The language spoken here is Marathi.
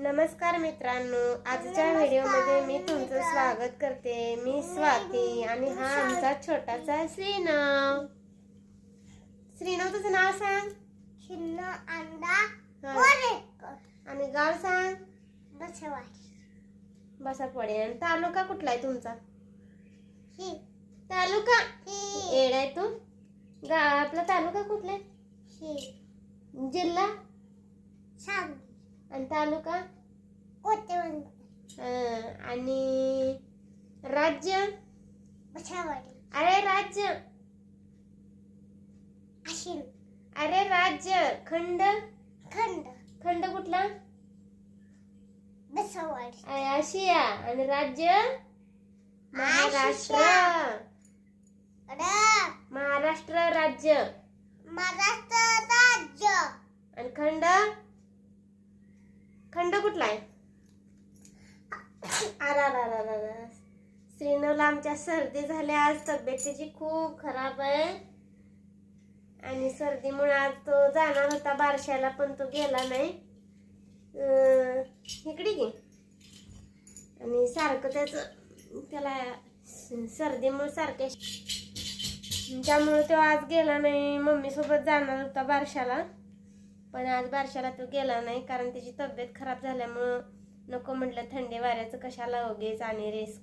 नमस्कार मित्रांनो आजच्या व्हिडिओमध्ये मी तुमचं स्वागत करते. मी स्वाती आणि हा आमचा छोटासा श्रीनव. श्रीनव तुझं नाव सांग. आणि गाव सांग. बसापडे आणि तालुका कुठला आहे तुमचा? तालुका? एड आहे तू? गा आपला तालुका कुठला आहे? ही. जिल्हा? सांगली. आणि तालुका आणि राज्य? अरे राज्य. अरे राज्य. खंड? खंड. खंड कुठला? आशिया. आणि राज्य? महाराष्ट्र. अरे महाराष्ट्र राज्य. महाराष्ट्र राज्य. आणि खंड? खंड कुठला आहे? अरा रा रा आमच्या सर्दी झाल्या आज तब्येत त्याची खूप खराब आहे. आणि सर्दीमुळे आज तो जाणार होता बारशाला पण तो गेला नाही. इकडे घे. आणि सारखं त्याचं त्याला सर्दीमुळे सारखे. त्यामुळे तो आज गेला नाही मम्मीसोबत जाणार होता बारशाला. पण आज बारशाला तो गेला नाही कारण त्याची तब्येत खराब झाल्यामुळं नको म्हटलं थंडी वाऱ्याचं कशाला उगेच आणि रिस्क